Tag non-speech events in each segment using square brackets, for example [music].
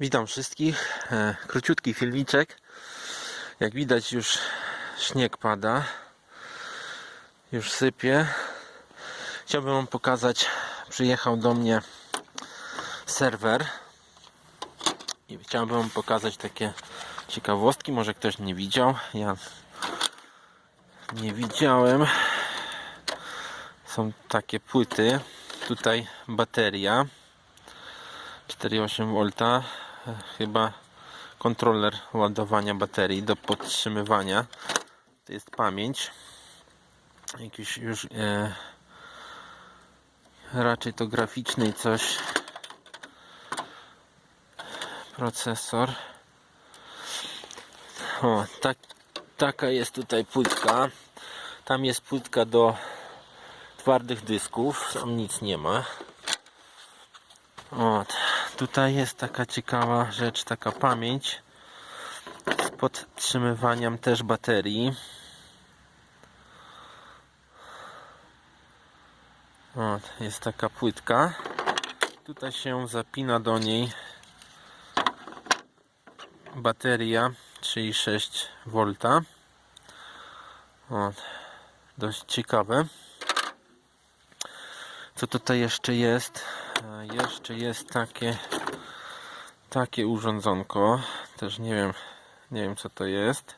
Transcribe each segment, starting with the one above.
Witam wszystkich. E, Króciutki filmiczek. Jak widać już śnieg pada. Już sypie. Chciałbym wam pokazać. Przyjechał do mnie serwer. I chciałbym wam pokazać takie ciekawostki. Może ktoś nie widział. Ja nie widziałem. Są takie płyty. Tutaj bateria. 4,8 V chyba kontroler ładowania baterii do podtrzymywania. To jest pamięć. Jakiś już e, raczej to graficzny coś. Procesor. O, tak, taka jest tutaj płytka. Tam jest płytka do twardych dysków. Tam nic nie ma. O, tutaj jest taka ciekawa rzecz, taka pamięć z podtrzymywaniem też baterii. O, jest taka płytka. Tutaj się zapina do niej bateria 3,6 V. O, dość ciekawe. Co tutaj jeszcze jest? Jeszcze jest takie takie urządzonko. Też nie wiem, nie wiem co to jest.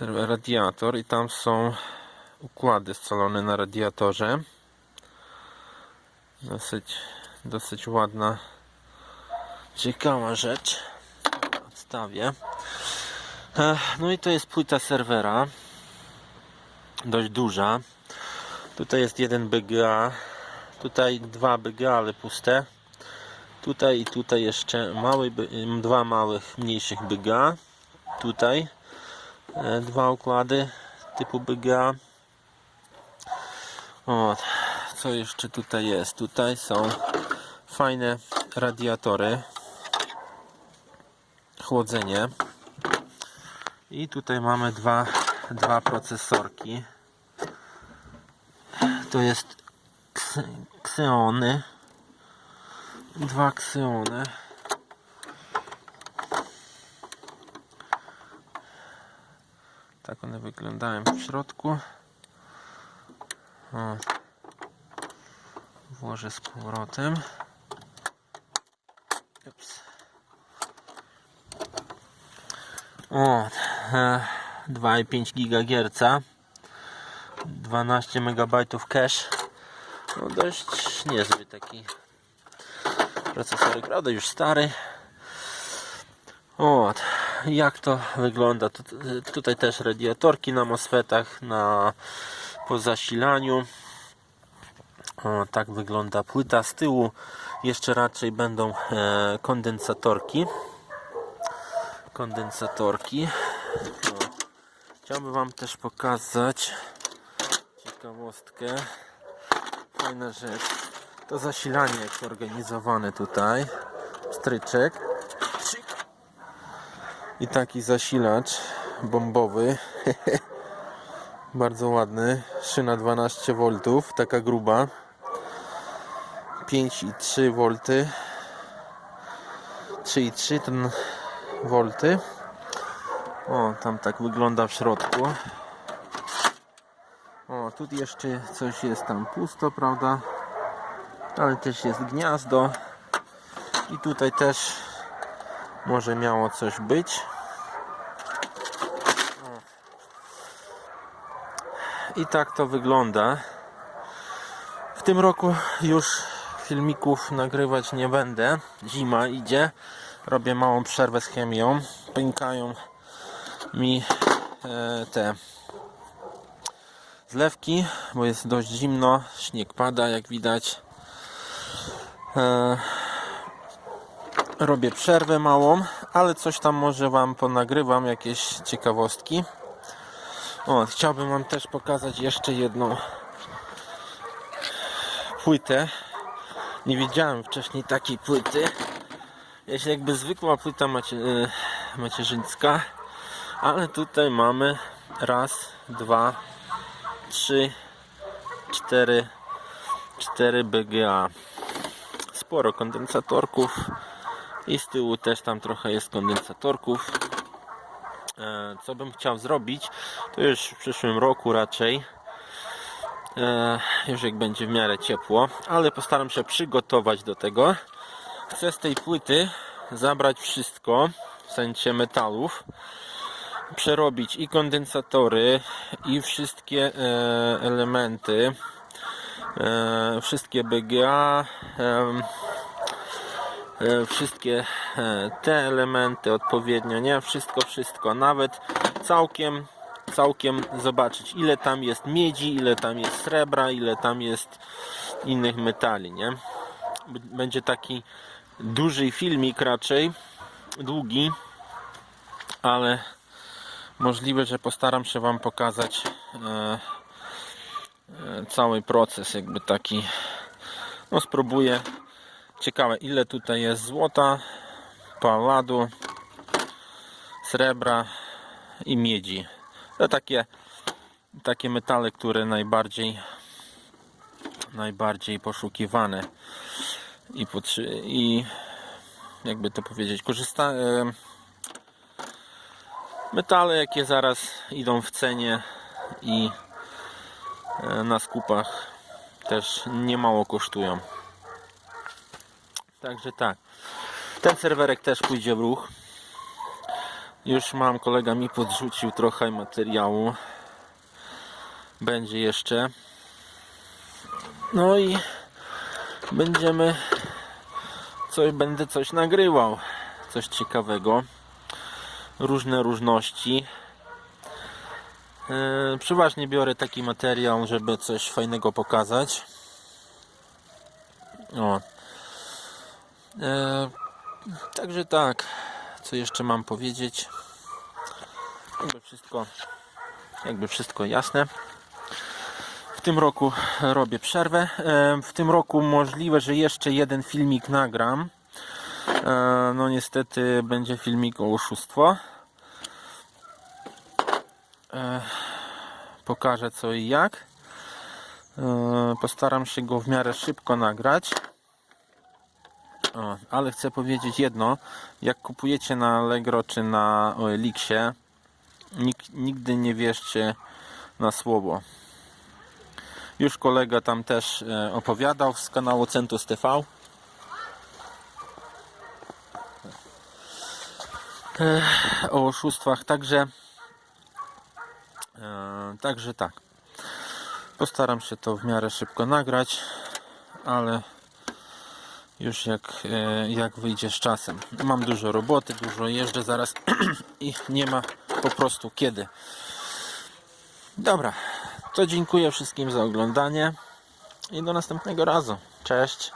Radiator i tam są układy scalone na radiatorze. Dosyć, dosyć ładna, ciekawa rzecz. Odstawię. E, No i to jest płyta serwera. Dość duża. Tutaj jest jeden BGA. Tutaj dwa BGA, ale puste. Tutaj i tutaj jeszcze mały, dwa małych, mniejszych BGA. Tutaj e, dwa układy typu BGA. O, co jeszcze tutaj jest? Tutaj są fajne radiatory. Chłodzenie. I tutaj mamy dwa, dwa procesorki. To jest Xeony. Dwa. Tak one wyglądają w środku. O. Włożę z powrotem. Ups. O, e, 2,5 GHz. 12 MB cache. No dość niezły taki procesorek, prawda już stary. O, jak to wygląda? Tu, tutaj też radiatorki na MOSFETach, na po zasilaniu. O, tak wygląda płyta. Z tyłu jeszcze raczej będą e, kondensatorki. Kondensatorki. O. Chciałbym Wam też pokazać ciekawostkę. Fajna rzecz. To zasilanie jest organizowane tutaj. Stryczek. I taki zasilacz bombowy. [laughs] Bardzo ładny. Szyna 12 V, taka gruba. 5,3 V. 3,3 ten volty. O, tam tak wygląda w środku. Tu jeszcze coś jest tam pusto, prawda? Ale też jest gniazdo. I tutaj też może miało coś być. I tak to wygląda. W tym roku już filmików nagrywać nie będę. Zima idzie. Robię małą przerwę z chemią. Pękają mi e, te zlewki, bo jest dość zimno, śnieg pada jak widać. E, robię przerwę małą, ale coś tam może Wam ponagrywam, jakieś ciekawostki. O, chciałbym Wam też pokazać jeszcze jedną płytę. Nie widziałem wcześniej takiej płyty. Jest jakby zwykła płyta macie, e, macierzyńska, ale tutaj mamy raz, dwa, trzy, cztery, cztery BGA. sporo kondensatorków i z tyłu też tam trochę jest kondensatorków. E, Co bym chciał zrobić, to już w przyszłym roku raczej, e, już jak będzie w miarę ciepło, ale postaram się przygotować do tego. Chcę z tej płyty zabrać wszystko, w sensie metalów, przerobić i kondensatory, i wszystkie e, elementy, e, wszystkie BGA, e, wszystkie te elementy odpowiednio, nie? Wszystko, wszystko, nawet całkiem, całkiem zobaczyć ile tam jest miedzi, ile tam jest srebra, ile tam jest innych metali, nie? Będzie taki duży filmik raczej, długi, ale możliwe, że postaram się Wam pokazać e, e, cały proces, jakby taki. No, spróbuję. Ciekawe, ile tutaj jest złota, palladu, srebra i miedzi. To takie, takie metale, które najbardziej najbardziej poszukiwane i, i jakby to powiedzieć, korzysta, e, metale jakie zaraz idą w cenie i e, na skupach też niemało kosztują. Także tak. Ten serwerek też pójdzie w ruch. Już mam, kolega mi podrzucił trochę materiału. Będzie jeszcze. No i będziemy coś, będę coś nagrywał. Coś ciekawego. Różne różności. E, przeważnie biorę taki materiał, żeby coś fajnego pokazać. O. E, także tak. Co jeszcze mam powiedzieć? Jakby wszystko, jakby wszystko jasne. W tym roku robię przerwę. E, W tym roku możliwe, że jeszcze jeden filmik nagram. E, No niestety będzie filmik o oszustwo. E, Pokażę co i jak. E, Postaram się go w miarę szybko nagrać. Ale chcę powiedzieć jedno. Jak kupujecie na Allegro czy na nik- nigdy nie wierzcie na słowo. Już kolega tam też opowiadał z kanału Centus TV. O oszustwach, także e, także tak. Postaram się to w miarę szybko nagrać, ale już jak, e, jak wyjdzie z czasem. Mam dużo roboty, dużo jeżdżę zaraz [clears throat] i nie ma po prostu kiedy. Dobra, to dziękuję wszystkim za oglądanie i do następnego razu. Cześć.